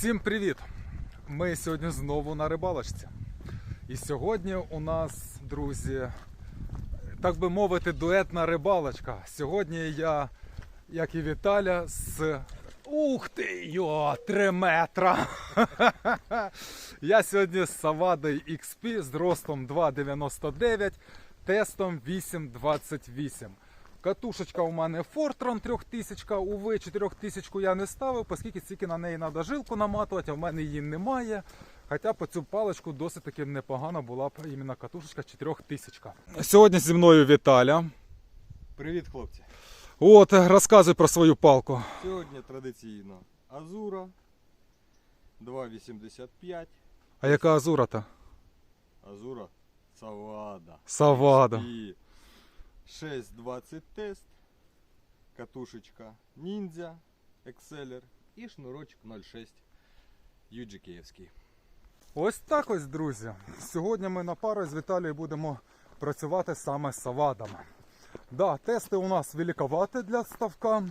Всім привіт! Ми сьогодні знову на рибалочці. І сьогодні у нас, друзі, так би мовити, дуетна рибалочка. Сьогодні я, як і Віталя, з. Ух ти! Йо, 3 метра! Я сьогодні з Савадою XP з ростом 2,99, тестом 8,28. Катушечка у мене Fortron 3000, уви 4000 я не ставив, оскільки стільки на неї треба жилку наматувати, а в мене її немає. Хоча по цю паличку досить таки непогана була б іменно катушечка 4000. Сьогодні зі мною Віталя. Привіт, хлопці! От, розказуй про свою палку. Сьогодні традиційно Азура 2,85. А яка азура-то? Азура Савада. Савада. І 6,20 тест. Катушечка Ніндзя Exceller і шнурочок 0,6 UGK-івський. Ось так ось, друзі. Сьогодні ми на пару з Віталією будемо працювати саме з савадами. Да, тести у нас великоваті для ставка,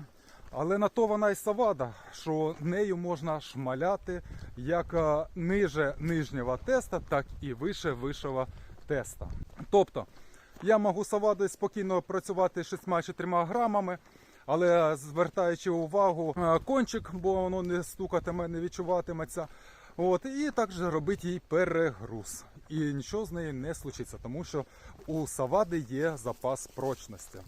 але на то вона і савада, що нею можна шмаляти як е, ниже нижнього теста, так і вище вищого теста. Тобто я можу савадою спокійно працювати 6-3 грамами, але звертаючи увагу е, кончик, бо воно не стукатиме, не відчуватиметься. От, і також робити їй перегруз. І нічого з нею не случиться, тому що у савади є запас прочності.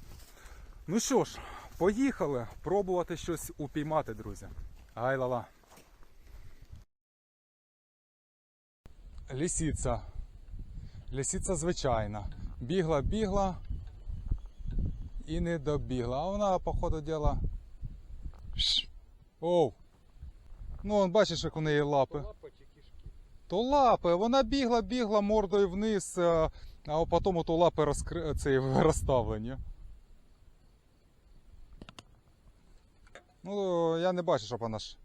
Ну що ж, поїхали пробувати щось упіймати, друзі. Ай ла Лісіця. Лісіця звичайна. Бігла, бігла і не добігла. А вона, по ходу діла. Оу. Ну, он бачиш, як у неї лапи. То лапи, вона бігла, бігла мордою вниз, а потім то лапи розкри... цей, розставлені. Ну, я не бачу, щоб вона ж.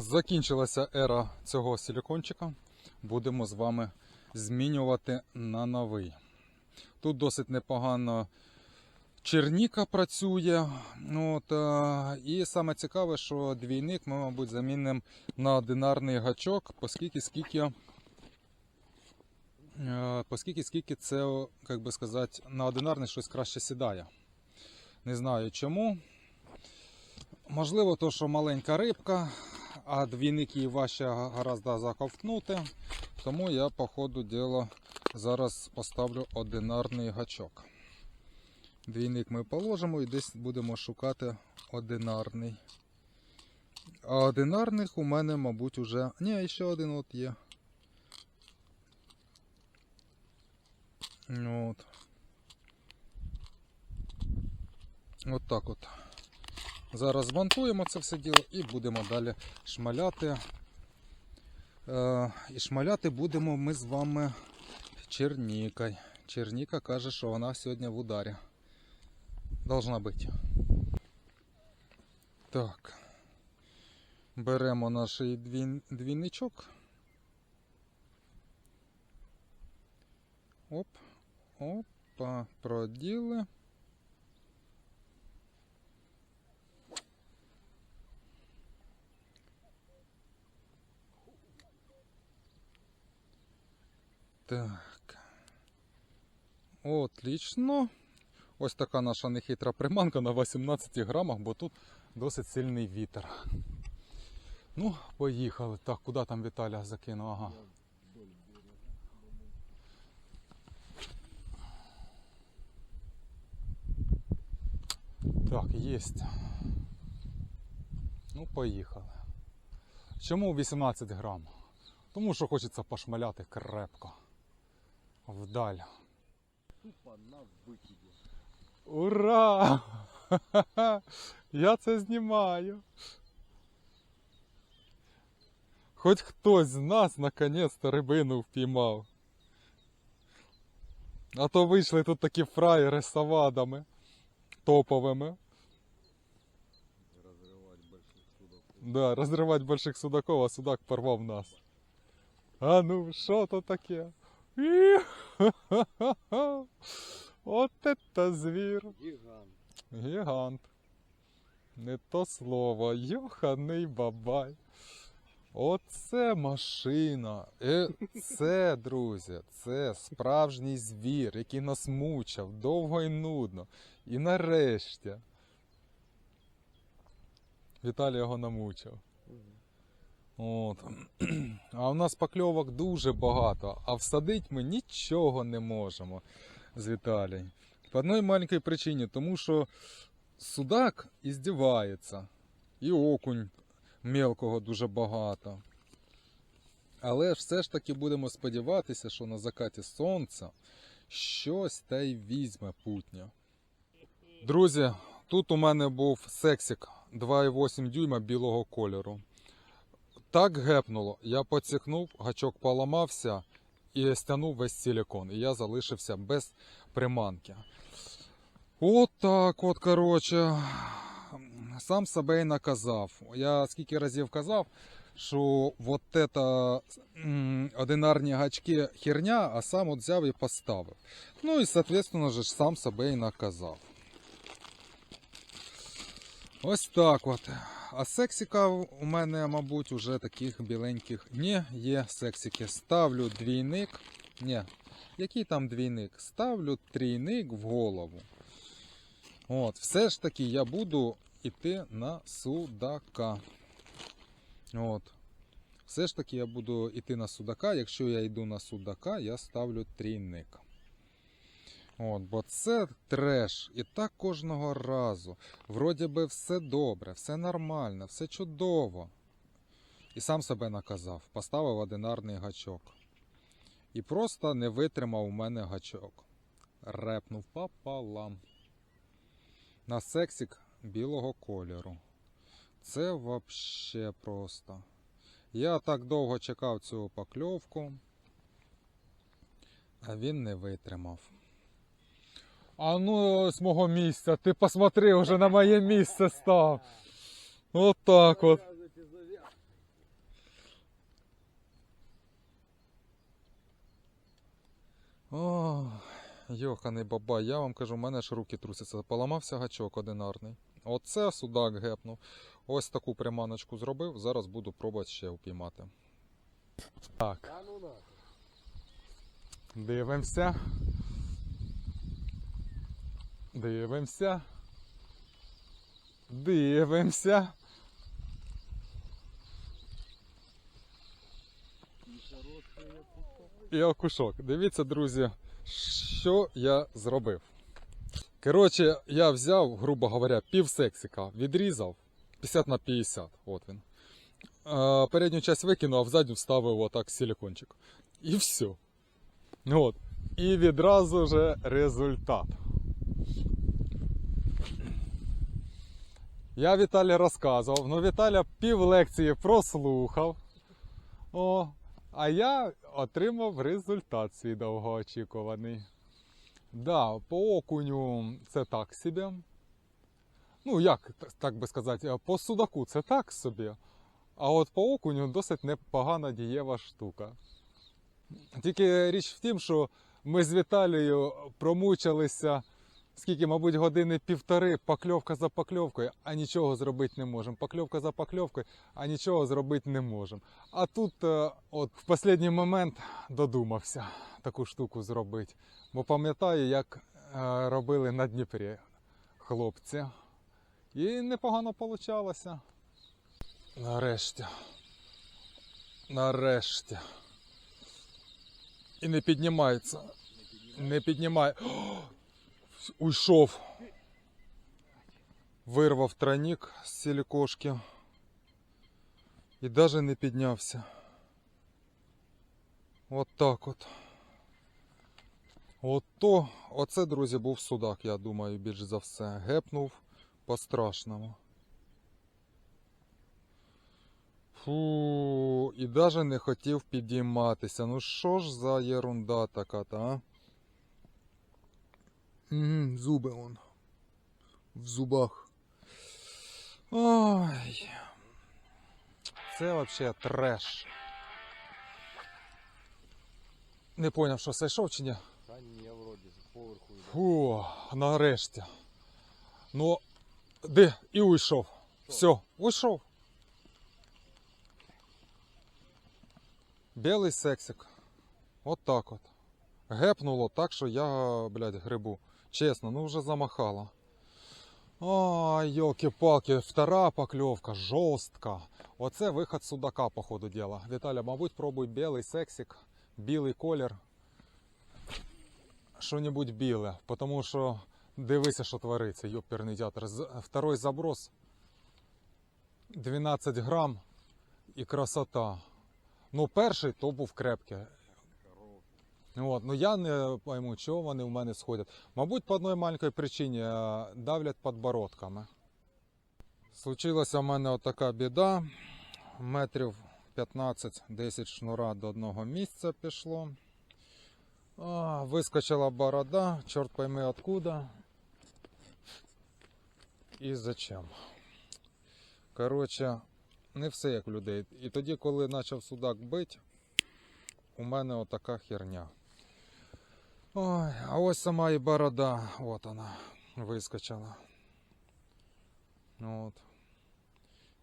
Закінчилася ера цього силікончика. Будемо з вами змінювати на новий. Тут досить непогано черніка працює. От, е, і саме цікаве, що двійник ми, мабуть, замінимо на одинарний гачок, оскільки скільки, е, оскільки скільки це, як би сказати, на одинарний щось краще сідає. Не знаю чому. Можливо, то, що маленька рибка, а двійник її важче гаразд заковтнути. Тому я, по ходу діла, зараз поставлю одинарний гачок. Двійник ми положимо і десь будемо шукати одинарний. А одинарних у мене, мабуть, уже. Ні, ще один от є. Ну, От. От так от. Зараз змонтуємо це все діло і будемо далі шмаляти. Е, і шмаляти будемо ми з вами чернікою. Черніка каже, що вона сьогодні в ударі. Должна бути. Так. Беремо наш двійничок. Оп, опа, проділи. Так. Отлично. Ось така наша нехитра приманка на 18 грамах, бо тут досить сильний вітер. Ну, поїхали. Так, куди там Віталя закинув? Ага. Так, єсть. Ну, поїхали. Чому 18 грам? Тому що хочеться пошмаляти крепко. Вдаль. Тупо на викиді. Ура! Я це знімаю. Хоч хтось з нас наконець-то рибину впіймав. А то вийшли тут такі фраєри з савадами топовими. Розривати больших судов. Да, розривати больших судаков, а судак порвав нас. А ну, що то таке? І-ха-ха-ха. От это звір. Гигант. Гігант. Не то слово. Йоханий бабай. Оце машина. Е, це, друзі, це справжній звір, який нас мучав довго і нудно. І нарешті. Віталій його намучив. От. А у нас покльовок дуже багато, а всадить ми нічого не можемо з Віталієм. По одній маленькій причині, тому що судак іздівається, і окунь мелкого дуже багато. Але все ж таки будемо сподіватися, що на закаті сонця щось та й візьме путня. Друзі, тут у мене був сексік 2,8 дюйма білого кольору. Так гепнуло, я поцікнув, гачок поламався і стягнув весь силікон. І я залишився без приманки. От так от, коротше. Сам себе і наказав. Я скільки разів казав, що от м, одинарні гачки херня, а сам от взяв і поставив. Ну і, соответственно, ж сам себе і наказав. Ось так от. А сексіка у мене, мабуть, уже таких біленьких. Ні, є сексики. Ставлю двійник. Ні, який там двійник? Ставлю трійник в голову. От, все ж таки я буду йти на судака. От. Все ж таки я буду йти на судака. Якщо я йду на судака, я ставлю трійник. От, бо це треш. І так кожного разу. Вроді би все добре, все нормально, все чудово. І сам себе наказав, поставив одинарний гачок. І просто не витримав у мене гачок. Репнув пополам. На сексік білого кольору. Це вообще просто. Я так довго чекав цю покльовку, а він не витримав. А ну з мого місця, ти посмотри, вже на моє місце став. От так от. О, йоханий баба, я вам кажу, в мене ж руки трусяться. Поламався гачок одинарний. Оце судак гепнув. Ось таку приманочку зробив. Зараз буду пробувати ще упіймати. Так, дивимося. Дивимося. Дивимося. І окушок. Дивіться, друзі, що я зробив. Коротше, я взяв, грубо говоря, пів сексика, відрізав 50 на 50. От він. А, передню часть викинув, а в задню вставив отак силикончик. І все. От. І відразу же результат. Я Віталі розказував, ну Віталя пів лекції прослухав. О, а я отримав результат свій довгоочікуваний. Да, по окуню це так собі. Ну, як так би сказати, по судаку це так собі. А от по окуню досить непогана дієва штука. Тільки річ в тім, що ми з Віталією промучилися скільки, мабуть, години півтори, покльовка за покльовкою, а нічого зробити не можемо. Покльовка за покльовкою, а нічого зробити не можемо. А тут, е, от в останній момент додумався таку штуку зробити. Бо пам'ятаю, як е, робили на Дніпрі хлопці. І непогано вийшло. Нарешті. Нарешті. І не піднімається. Не піднімає. О, уйшов. Вирвав тройник з силікошки. І навіть не піднявся. От так от. Ото, оце, друзі, був судак, я думаю, більш за все. Гепнув по-страшному. Фу, і навіть не хотів підійматися. Ну що ж за ерунда така, та, а? Угу, зуби он. В зубах. Ой. Це вообще треш. Не поняв, що сойшов чи ні? Та ні, вроді, поверху. Фу, нарешті. Ну, де? І уйшов. Все, уйшов. Білий сексик. От так от. Гепнуло так, що я, блядь, грибу. Чесно, ну вже замахало. Ой, йолки-палки, втора покльовка, жорстка. Оце виход судака, по ходу діла. Віталя, мабуть, пробуй білий сексик, білий колір. Що-небудь біле, тому що дивися, що твориться, йоперний театр. Второй заброс 12 грам і красота. Ну, перший то був крепкий. От, ну я не пойму, чого вони в мене сходять. Мабуть, по одній маленькій причині е, давлять подбородками. Случилася в мене отака біда. Метрів 15-10 шнура до одного місця пішло. А, вискочила борода, чорт пойми откуда. І зачем. Коротше, не все як в людей. І тоді, коли почав судак бити, у мене отака херня. Ой, а ось сама і борода, от вона, вискочила. От.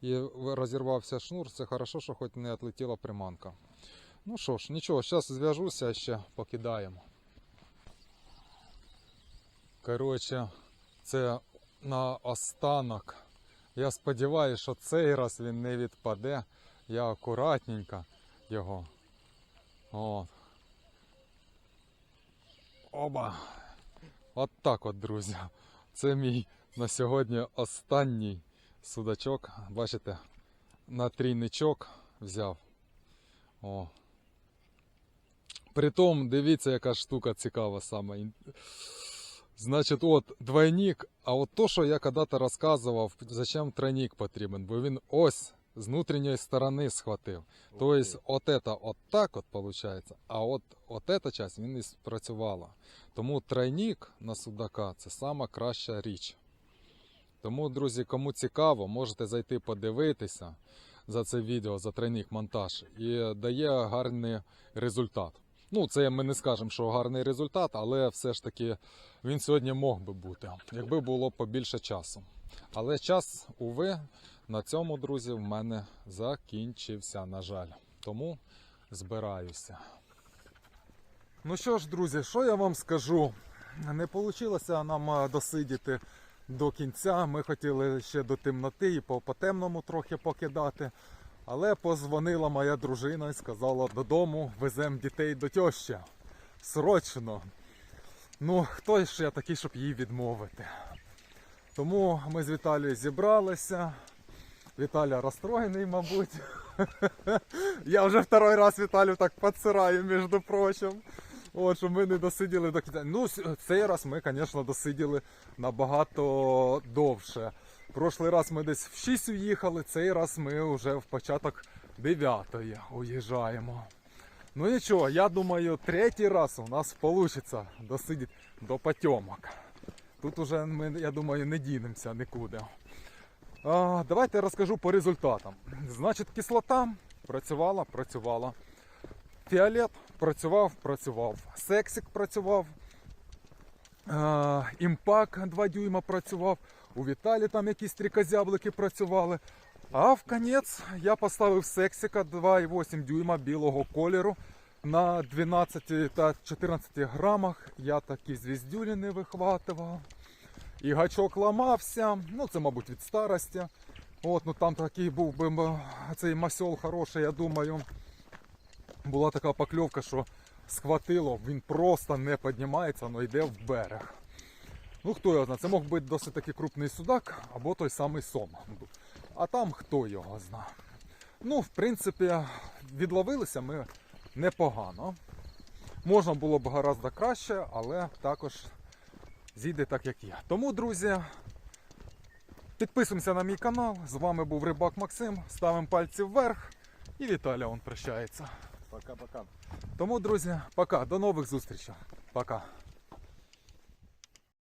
І розірвався шнур, це хорошо, що хоч не отлетіла приманка. Ну що ж, нічого, зараз зв'яжуся ще покидаємо. Коротше, це на останок. Я сподіваюся, що цей раз він не відпаде. Я акуратненько його. От. Оба. От так от, друзі. Це мій на сьогодні останній судачок. Бачите, на трійничок взяв. О. Притом, дивіться, яка штука цікава саме. Значить, от двойник, а от то, що я когда-то розказував, зачем тройник потрібен, бо він ось з внутрішньої сторони схватив. То есть от это от так от получается, а от, от эта часть він і спрацювала. Тому тройник на судака це сама краща річ. Тому, друзі, кому цікаво, можете зайти подивитися за це відео, за тройник монтаж, і дає гарний результат. Ну, це ми не скажемо, що гарний результат, але все ж таки він сьогодні мог би бути, якби було побільше часу. Але час, уви, на цьому, друзі, в мене закінчився, на жаль. Тому збираюся. Ну що ж, друзі, що я вам скажу? Не вийшло нам досидіти до кінця. Ми хотіли ще до темноти і по, темному трохи покидати. Але позвонила моя дружина і сказала додому, веземо дітей до тьощі. Срочно. Ну, хто ж я такий, щоб їй відмовити? Тому ми з Віталією зібралися. Віталя розстроєний, мабуть. Я вже второй раз Віталію так підсираю, між прочим. От, що ми не досиділи до кінця. Ну, цей раз ми, звісно, досиділи набагато довше. Прошлий раз ми десь в 6 уїхали, цей раз ми вже в початок 9 уїжджаємо. Ну нічого, я думаю, третій раз у нас вийде досидіти до потьомок. Тут уже ми, я думаю, не дінемося нікуди. Давайте розкажу по результатам. Значить, кислота працювала, працювала. Фіолет працював, працював. Сексик працював. Імпак 2 дюйма працював. У Віталі там якісь трикозяблики працювали. А в конець я поставив сексика 2,8 дюйма білого кольору на 12 та 14 грамах. Я такі звіздюлі не вихватував. І гачок ламався. Ну, це, мабуть, від старості. От, ну там такий був би цей масьол хороший, я думаю. Була така покльовка, що схватило, він просто не піднімається, але йде в берег. Ну, хто його знає, це мог бути досить таки крупний судак або той самий сом. А там хто його знає. Ну, в принципі, відловилися ми непогано. Можна було б гораздо краще, але також зійде так, як є. Тому, друзі, підписуємося на мій канал. З вами був Рибак Максим. Ставимо пальці вверх. І Віталя он прощається. Пока-пока. Тому, друзі, пока. До нових зустрічей. Пока.